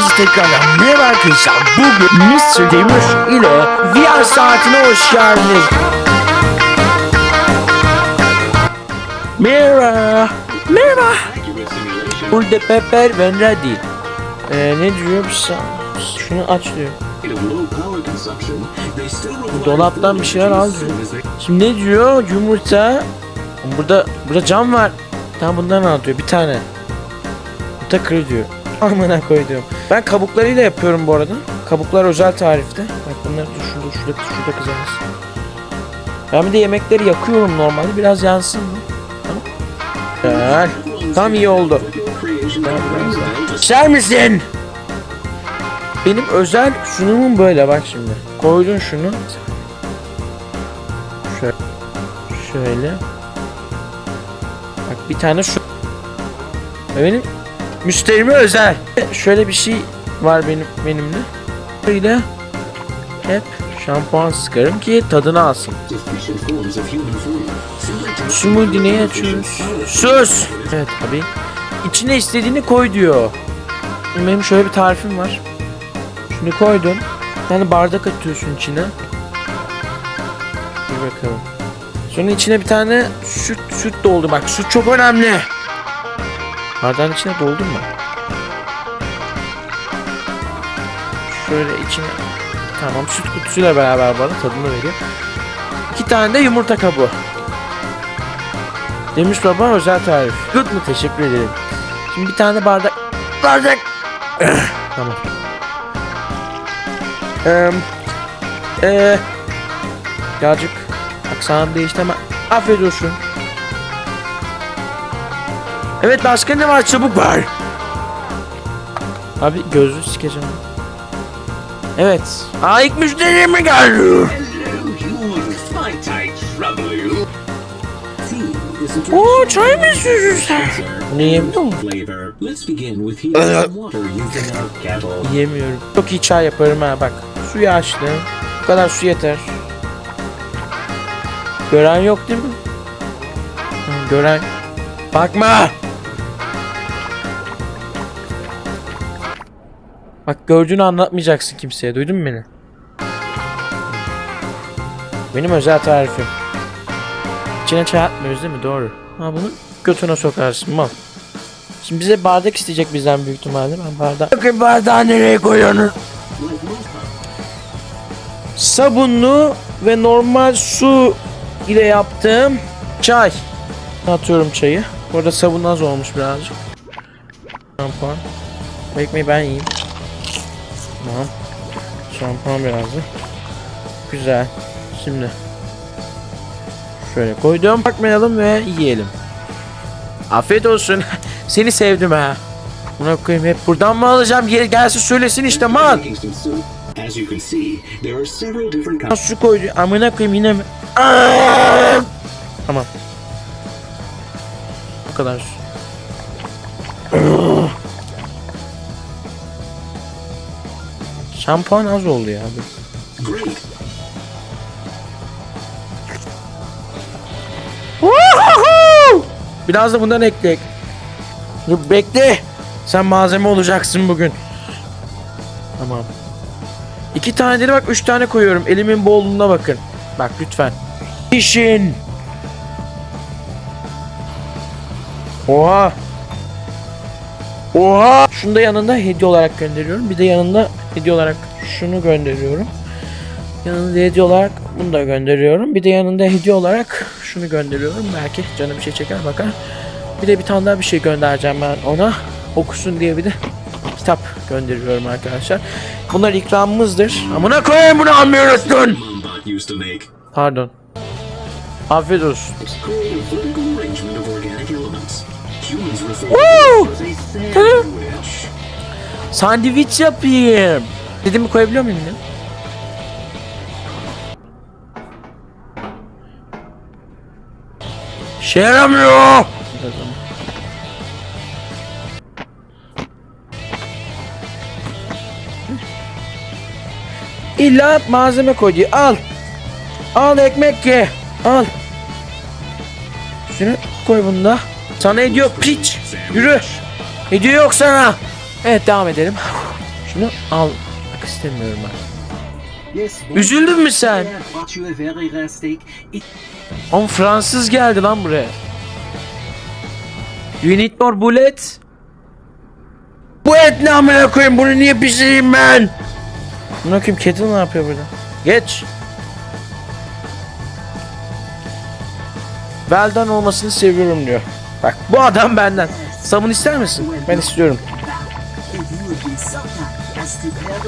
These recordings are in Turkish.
Hepinizi tekrardan merhaba arkadaşlar. Bugün Mr. Demir ile VR saatine hoş geldiniz. Merhaba. Merhaba. Burada Pepper ve Ready. Ee, ne diyor? Sa- Şunu aç diyor. Dolaptan bir şeyler al diyor. Şimdi ne diyor? Yumurta. Burada burada cam var. Tamam bundan al diyor. Bir tane. Yumurta kır diyor. Amına koydum. Ben kabuklarıyla yapıyorum bu arada. Kabuklar özel tarifte. Bak bunları dur şurada şurada şurada kızarız. Ben bir de yemekleri yakıyorum normalde. Biraz yansın mı? Tamam. Tam iyi oldu. İçer misin? Benim özel sunumum böyle bak şimdi. Koydun şunu. Şöyle. Şöyle. Bak bir tane şu. Benim müşterime özel. Şöyle bir şey var benim benimle. Böyle hep şampuan sıkarım ki tadını alsın. Smoothie neyi açıyoruz? Sus! Evet abi. İçine istediğini koy diyor. Benim şöyle bir tarifim var. Şunu koydun. Bir tane bardak atıyorsun içine. Bir bakalım. Sonra içine bir tane süt süt doldu. Bak süt çok önemli. Bardağın içine doldun mu? Şöyle içine Tamam süt kutusuyla beraber bana tadını veriyor. İki tane de yumurta kabuğu. Demiş baba özel tarif. Good mu? Teşekkür ederim. Şimdi bir tane bardak... Bardak! tamam. Eee... Eee... Birazcık aksanım değişti ama afiyet olsun. Evet başka ne var çabuk var. Abi gözlü sikeceğim. Evet. Aa ilk müşteri mi geldi? Oo çay mı içiyorsun sen? Bunu yemiyor. Yemiyorum. Çok iyi çay yaparım ha bak. Suyu açtım. Bu kadar su yeter. Gören yok değil mi? Gören. Bakma. Bak gördüğünü anlatmayacaksın kimseye. Duydun mu beni? Benim özel tarifim. İçine çay atmıyoruz değil mi? Doğru. Ha bunu götüne sokarsın mal. Şimdi bize bardak isteyecek bizden büyük ihtimalle. Ben bardak... Bakın bardağı nereye koyuyorsunuz? Sabunlu ve normal su ile yaptığım çay. Atıyorum çayı. Bu arada sabun az olmuş birazcık. Şampuan. Bu ekmeği ben yiyeyim. Tamam. Şampuan biraz da. Güzel. Şimdi. Şöyle koydum. Bakmayalım ve yiyelim. Afiyet olsun. Seni sevdim ha. Buna koyayım hep buradan mı alacağım? Gel gelsin söylesin işte kinds. Su koydu. Amına koyayım yine mi? Aa! Tamam. Bu kadar su. Şampuan az oldu ya. Woohoo! Biraz da bundan ekleyek. Dur bekle. Sen malzeme olacaksın bugün. Tamam. İki tane dedi bak üç tane koyuyorum. Elimin bolluğuna bakın. Bak lütfen. İşin. Oha. Oha. Şunu da yanında hediye olarak gönderiyorum. Bir de yanında hediye olarak şunu gönderiyorum. Yanında hediye olarak bunu da gönderiyorum. Bir de yanında hediye olarak şunu gönderiyorum. Belki canı bir şey çeker bakar. Bir de bir tane daha bir şey göndereceğim ben ona. Okusun diye bir de kitap gönderiyorum arkadaşlar. Bunlar ikramımızdır. Amına koyayım bunu make. Pardon. Afiyet olsun. Create Sandviç yapayım. Dediğimi koyabiliyor muyum ya? Şey yaramıyor. İlla malzeme koy diyor. Al. Al ekmek ye. Al. Şunu koy bunda. Sana hediye yok piç. Yürü. Hediye yok sana. Evet devam edelim. Şunu al. Bak istemiyorum ben. Üzüldün mü sen? Oğlum Fransız geldi lan buraya. You need more bullet? Bu et ne amına koyayım bunu niye pişireyim ben? Amına koyayım kettle ne yapıyor burada? Geç. Well done olmasını seviyorum diyor. Bak bu adam benden. Sabun ister misin? Ben istiyorum.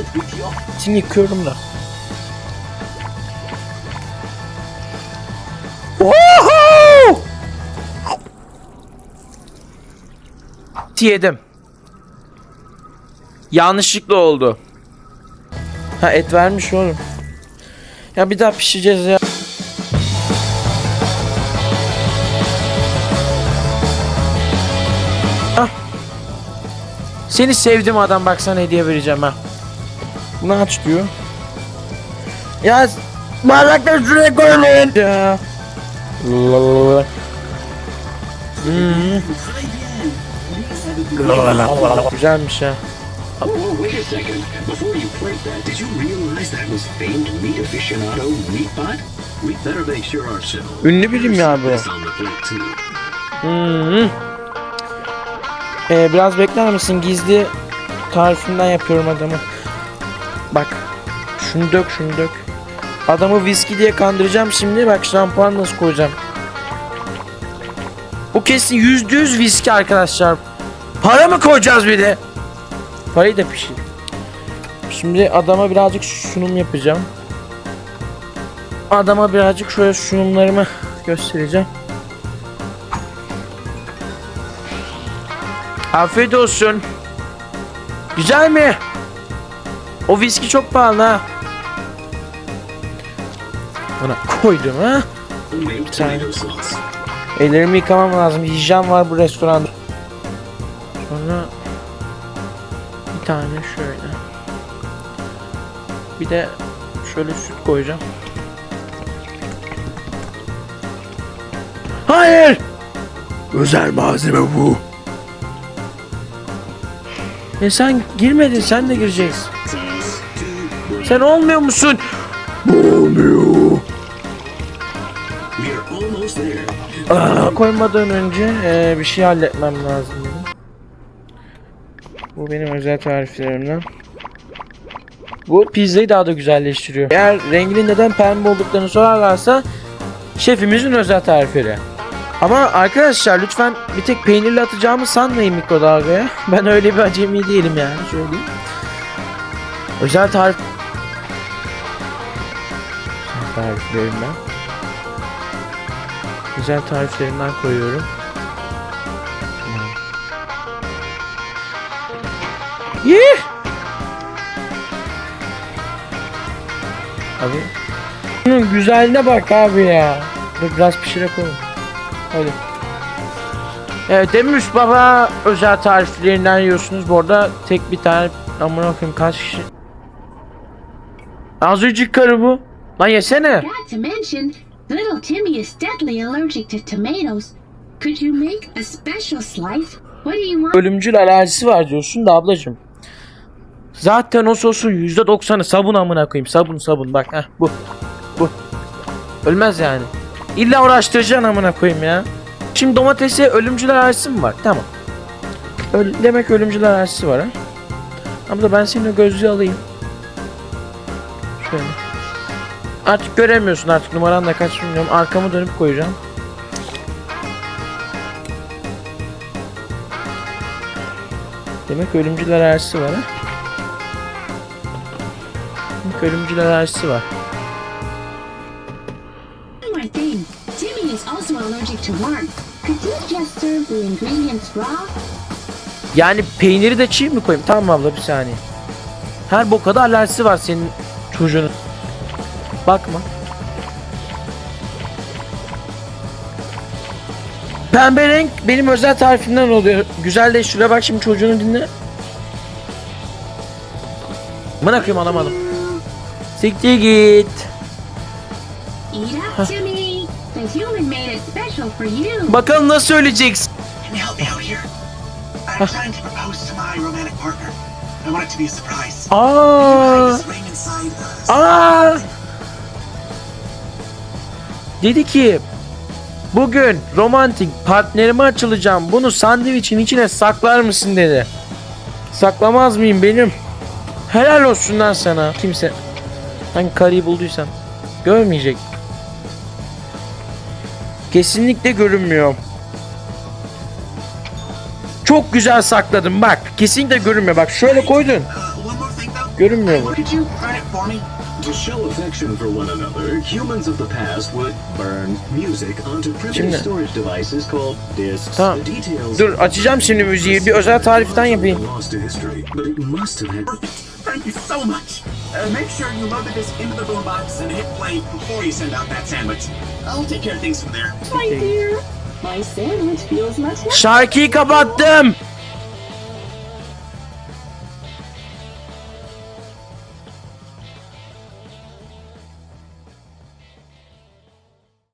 İt with your Şimdi yıkıyorum da. Oho! Yedim. Yanlışlıkla oldu. Ha et vermiş oğlum. Ya bir daha pişireceğiz ya. Seni sevdim adam bak sana hediye vereceğim ha. Bunu aç diyor. Ya bardakları şuraya koyun. Ya. Hmm. Güzelmiş ha. Oh, wait a second. Before you plate that, did you realize that was famed meat aficionado Meatbot? We better make sure ourselves. Ünlü birim ya bu. Hmm. Ee, biraz bekler misin? Gizli tarifinden yapıyorum adamı. Bak. Şunu dök şunu dök. Adamı viski diye kandıracağım şimdi. Bak şampuan nasıl koyacağım. Bu kesin yüzde yüz viski arkadaşlar. Para mı koyacağız bir de? Parayı da pişir. Şimdi adama birazcık sunum yapacağım. Adama birazcık şöyle sunumlarımı göstereceğim. Afiyet olsun. Güzel mi? O viski çok pahalı ha. Buna koydum ha. Tomato sauce. Ellerimi yıkamam lazım. Hijyen var bu restoranda. Sonra bir tane şöyle. Bir de şöyle süt koyacağım. Hayır! Özel malzeme bu. E sen girmedin, sen de gireceksin. Sen olmuyor musun? Olmuyor. Koymadan önce eee, bir şey halletmem lazım. Bu benim özel tariflerimden. Bu pizzayı daha da güzelleştiriyor. Eğer renginin neden pembe olduklarını sorarlarsa şefimizin özel tarifleri. Ama arkadaşlar lütfen bir tek peynirli atacağımı sanmayın mikrodalgaya. Ben öyle bir acemi değilim yani söyleyeyim. Özel tarif tariflerimden. Güzel tariflerimden koyuyorum. Yih! Abi. Bunun güzelliğine bak abi ya. Dur biraz pişire koyalım. Hadi. Evet Demiş Baba özel tariflerinden yiyorsunuz. Bu arada tek bir tane amına koyayım kaç kişi. Azıcık karı bu. Lan yesene. Not to mention, little Timmy is deadly allergic to tomatoes. Could you make a special slice? What do you want? ölümcül alerjisi var diyorsun da ablacım. Zaten o sosun %90'ı sabun amına koyayım. Sabun sabun bak heh bu. Bu. Ölmez yani. İlla uğraştıracaksın amına koyayım ya. Şimdi domatese ölümcül alerjisi mi var? Tamam. Öl demek ölümcül alerjisi var ha. Ama da ben senin o gözlüğü alayım. Şöyle. Artık göremiyorsun artık numaran da kaç bilmiyorum. Arkamı dönüp koyacağım. Demek ölümcül alerjisi var ha. Demek ölümcül alerjisi var. Allergic to lard. Could you just serve the ingredients raw? Yani peyniri de çiğ mi koyayım? Tamam abla bir saniye. Her bokada alerjisi var senin çocuğunun. Bakma. Pembe renk benim özel tarifimden oluyor. Güzelleştiriyor. Bak şimdi çocuğunu dinle. Bana koyayım alamadım. Siktir git. Eat made it special for you. Bakalım nasıl söyleyeceksin. Can you help me out here? I'm trying to propose to my romantic partner. I want it to be a surprise. Aa, Just ring inside. aa. Dedi ki bugün romantik partnerime açılacağım. Bunu sandviçin içine saklar mısın dedi. Saklamaz mıyım benim? Helal olsun lan sana. Kimse hangi karıyı bulduysam görmeyecek. Kesinlikle görünmüyor. Çok güzel sakladım bak. Kesinlikle görünmüyor. Bak şöyle koydun. Görünmüyor bu. Şimdi-. Tamam. Dur açacağım şimdi müziği. Bir özel tariften yapayım. Uh, make sure you load the disc into the boombox and hit play before you send out that sandwich. I'll take care of things from there. My dear, my sandwich feels much Şarkıyı kapattım.